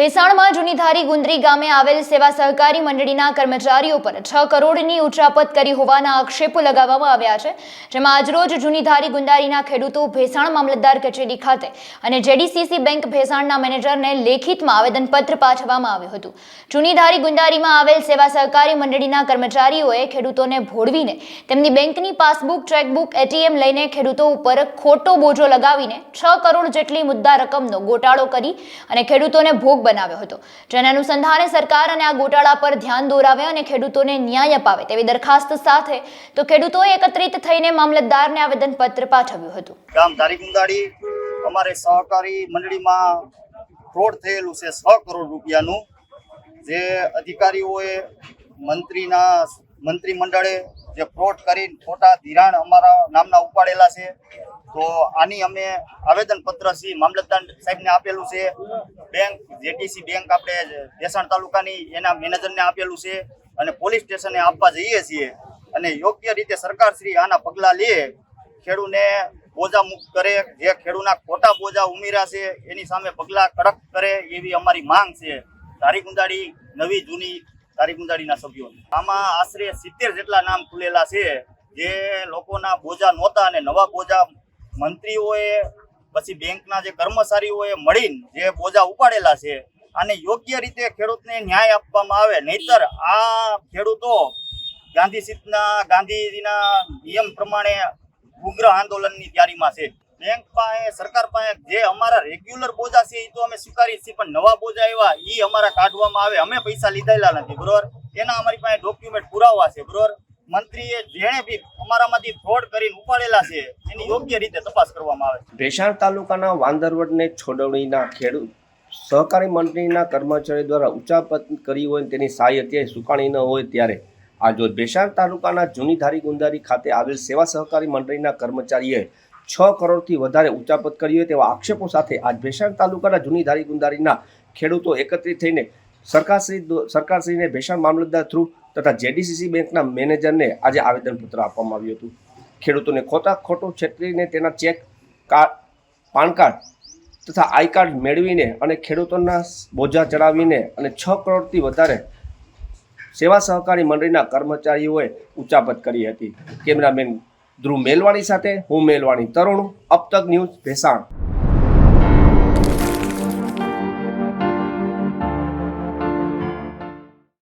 ભેસાણમાં જૂનીધારી ગુંદરી ગામે આવેલ સેવા સહકારી મંડળીના કર્મચારીઓ પર છ કરોડની ઉચાપત કરી હોવાના આક્ષેપો લગાવવામાં આવ્યા છે, જેમાં આજરોજ જૂનીધારી ગુંદારીના ખેડૂતો ભેસાણ મામલતદાર કચેરી ખાતે અને જેડીસીસી બેંક ભેસાણના મેનેજરને લેખિતમાં આવેદનપત્ર પાઠવવામાં આવ્યું હતું. જૂનીધારી ગુંદારીમાં આવેલ સેવા સહકારી મંડળીના કર્મચારીઓએ ખેડૂતોને ભોળવીને તેમની બેંકની પાસબુક, ચેકબુક, એટીએમ લઈને ખેડૂતો ઉપર ખોટો બોજો લગાવીને છ કરોડ જેટલી મુદ્દા રકમનો ગોટાળો કરી અને ખેડૂતોને ભોગ બનાવ્યો હતો. જેના અનુસંધાને સરકાર અને આ ગોટાળા પર ધ્યાન દોરાવે અને ખેડૂતોને ન્યાય અપાવે તેવી દરખાસ્ત સાથે તો ખેડૂતોએ એકત્રિત થઈને મામલતદારને આવેદનપત્ર પાઠવ્યું હતું. ગામ ધારીકુંદાડી અમારે સહકારી મંડળીમાં ફ્રોડ થયેલું છે છ કરોડ રૂપિયાનું. જે અધિકારીઓએ મંત્રીના, મંત્રી મંડળે જે ફ્રોડ કરીને ખોટા ધિરાણ અમારા નામના ઉપાડેલા છે, તો આની અમે આવેદનપત્ર શ્રી મામલતદાર સાહેબને આપેલું છે. બેંક, જેટીસી બેંક આપણે ભેસાણ તાલુકાની એના મેનેજરને આપેલું છે અને પોલીસ સ્ટેશને આપવા જઈએ છીએ. અને યોગ્ય રીતે સરકાર શ્રી આના પગલાં લે, ખેડૂને બોજા મુક્ત કરે, જે ખેડૂના ખોટા બોજા ઉમેર્યા છે, એની સામે પગલાં કડક કરે એવી અમારી માંગ છે. તારીખ ઉંદાડી નવી જૂની ગુંદાડીના સભ્યો. આમાં આશરે સિત્તેર જેટલા નામ ખુલેલા છે, જે લોકોના બોજા નહોતા અને નવા બોજા મંત્રીઓએ, પછી બેંકના જે કર્મચારીઓએ મળીને જે બોજા ઉપાડેલા છે અને યોગ્ય રીતે ખેડૂતને ન્યાય આપવામાં આવે. નહીતર આ ખેડૂતો ગાંધી ગાંધીજીના નિયમ પ્રમાણે ઉગ્ર આંદોલનની તૈયારીમાં છે. બેંક પાસે, સરકાર પાસે જે અમારા રેગ્યુલર બોજા છે, એ તો અમે સ્વીકારીએ છીએ, પણ નવા બોજા આવ્યા એ અમારા કાઢવામાં આવે. અમે પૈસા લીધેલા નથી, બરોબર? એના અમારી પાસે ડોક્યુમેન્ટ પુરાવા છે, બરોબર? મંત્રીએ જેણે બી અમારામાંથી ફ્રોડ કરીને ઉપાડેલા છે, એની યોગ્ય રીતે તપાસ કરવામાં આવે. ભેસાણ તાલુકાના વાંદરવડને છોડવણીના ખેડૂત સહકારી મંડળીના કર્મચારી દ્વારા ઉચાપત કરી હોય તેની સહાય અત્યારે સુકાણી ન હોય ત્યારે આજે ભેસાણ તાલુકાના જૂની ધારી ગુંદારી ખાતે આવેલ સેવા સહકારી મંડળીના કર્મચારીએ છ કરોડથી વધારે ઉચાપત કરી હોય તેવા આક્ષેપો સાથે આજ ભેસાણ તાલુકાના જૂની ધારી ગુંદારીના ખેડૂતો એકત્રિત થઈને સરકારશ્રી સરકારશ્રીને ભેસાણ મામલતદાર થ્રુ તથા જેડીસીસી બેંકના મેનેજરને આજે આવેદનપત્ર આપવામાં આવ્યું હતું. ખેડૂતોને ખોટા ખોટું છેતરીને તેના ચેક કાર્ડ પાન કાર્ડ તથા આઈ કાર્ડ મેળવીને અને ખેડૂતોના બોજા ચડાવીને અને છ કરોડથી વધારે સેવા સહકારી મંડળીના કર્મચારીઓએ ઉચાપત કરી હતી. કેમેરામેન ધ્રુવ મેલવાણી સાથે હું મેલવાણી તરુણ અપતક ન્યૂઝ ભેસાણ.